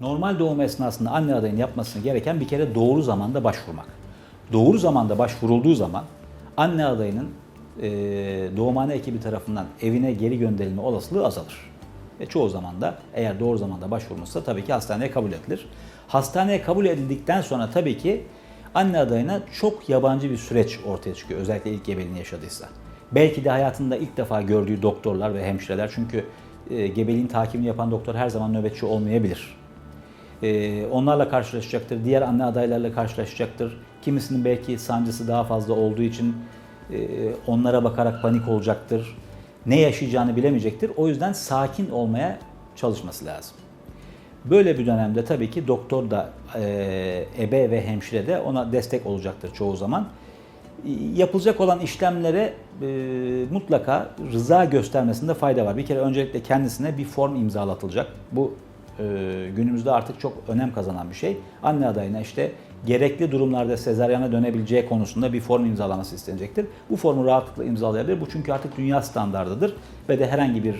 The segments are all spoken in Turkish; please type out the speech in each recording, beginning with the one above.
Normal doğum esnasında anne adayının yapması gereken bir kere doğru zamanda başvurmak. Doğru zamanda başvurulduğu zaman anne adayının e, doğumhane ekibi tarafından evine geri gönderilme olasılığı azalır. Ve çoğu zaman da eğer doğru zamanda başvurmuşsa tabii ki hastaneye kabul edilir. Hastaneye kabul edildikten sonra tabii ki anne adayına çok yabancı bir süreç ortaya çıkıyor. Özellikle ilk gebeliğini yaşadıysa. Belki de hayatında ilk defa gördüğü doktorlar ve hemşireler çünkü e, gebeliğin takibini yapan doktor her zaman nöbetçi olmayabilir. Ee, onlarla karşılaşacaktır, diğer anne adaylarla karşılaşacaktır. Kimisinin belki sancısı daha fazla olduğu için e, onlara bakarak panik olacaktır. Ne yaşayacağını bilemeyecektir. O yüzden sakin olmaya çalışması lazım. Böyle bir dönemde tabii ki doktor da e, ebe ve hemşire de ona destek olacaktır çoğu zaman. E, Yapılacak olan işlemlere mutlaka rıza göstermesinde fayda var. Bir kere öncelikle kendisine bir form imzalatılacak. Bu günümüzde artık çok önem kazanan bir şey. Anne adayına işte gerekli durumlarda sezaryana dönebileceği konusunda bir form imzalaması istenecektir. Bu formu rahatlıkla imzalayabilir. Bu çünkü artık dünya standardıdır ve de herhangi bir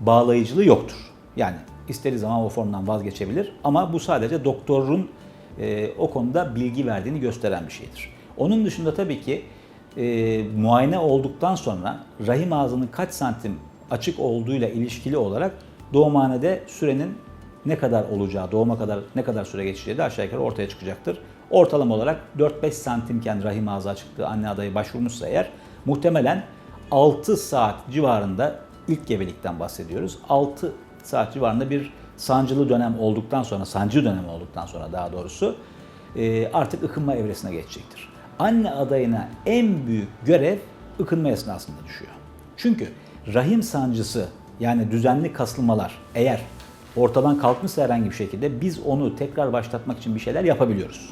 bağlayıcılığı yoktur. Yani istediği zaman o formdan vazgeçebilir ama bu sadece doktorun e, o konuda bilgi verdiğini gösteren bir şeydir. Onun dışında tabii ki e, muayene olduktan sonra rahim ağzının kaç santim açık olduğuyla ilişkili olarak doğumhanede sürenin ne kadar olacağı, doğuma kadar ne kadar süre geçeceği de aşağı yukarı ortaya çıkacaktır. Ortalama olarak 4-5 santimken rahim ağzı açıklığı anne adayı başvurmuşsa eğer muhtemelen 6 saat civarında ilk gebelikten bahsediyoruz. 6 saat civarında bir sancılı dönem olduktan sonra, sancı dönemi olduktan sonra daha doğrusu e, artık ıkınma evresine geçecektir. Anne adayına en büyük görev ıkınma esnasında düşüyor. Çünkü rahim sancısı yani düzenli kasılmalar eğer ortadan kalkmışsa herhangi bir şekilde biz onu tekrar başlatmak için bir şeyler yapabiliyoruz.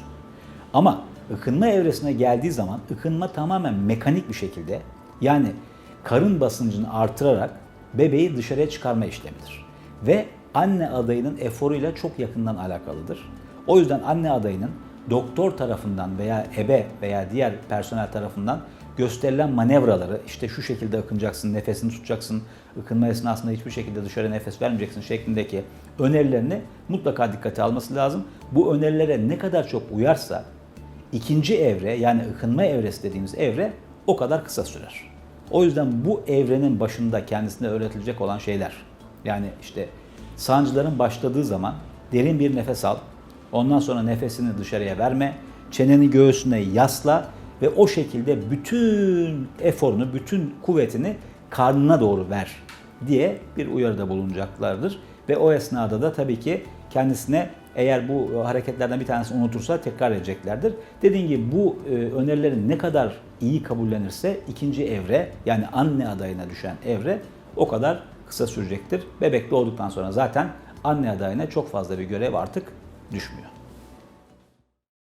Ama ıkınma evresine geldiği zaman ıkınma tamamen mekanik bir şekilde yani karın basıncını artırarak bebeği dışarıya çıkarma işlemidir. Ve anne adayının eforuyla çok yakından alakalıdır. O yüzden anne adayının doktor tarafından veya ebe veya diğer personel tarafından gösterilen manevraları işte şu şekilde ıkınacaksın, nefesini tutacaksın, ıkınma esnasında hiçbir şekilde dışarı nefes vermeyeceksin şeklindeki önerilerini mutlaka dikkate alması lazım. Bu önerilere ne kadar çok uyarsa ikinci evre yani ıkınma evresi dediğimiz evre o kadar kısa sürer. O yüzden bu evrenin başında kendisine öğretilecek olan şeyler yani işte sancıların başladığı zaman derin bir nefes al. Ondan sonra nefesini dışarıya verme. Çeneni göğsüne yasla ve o şekilde bütün eforunu, bütün kuvvetini karnına doğru ver diye bir uyarıda bulunacaklardır. Ve o esnada da tabii ki kendisine eğer bu hareketlerden bir tanesini unutursa tekrar edeceklerdir. Dediğim gibi bu e, önerilerin ne kadar iyi kabullenirse ikinci evre yani anne adayına düşen evre o kadar kısa sürecektir. Bebek doğduktan sonra zaten anne adayına çok fazla bir görev artık düşmüyor.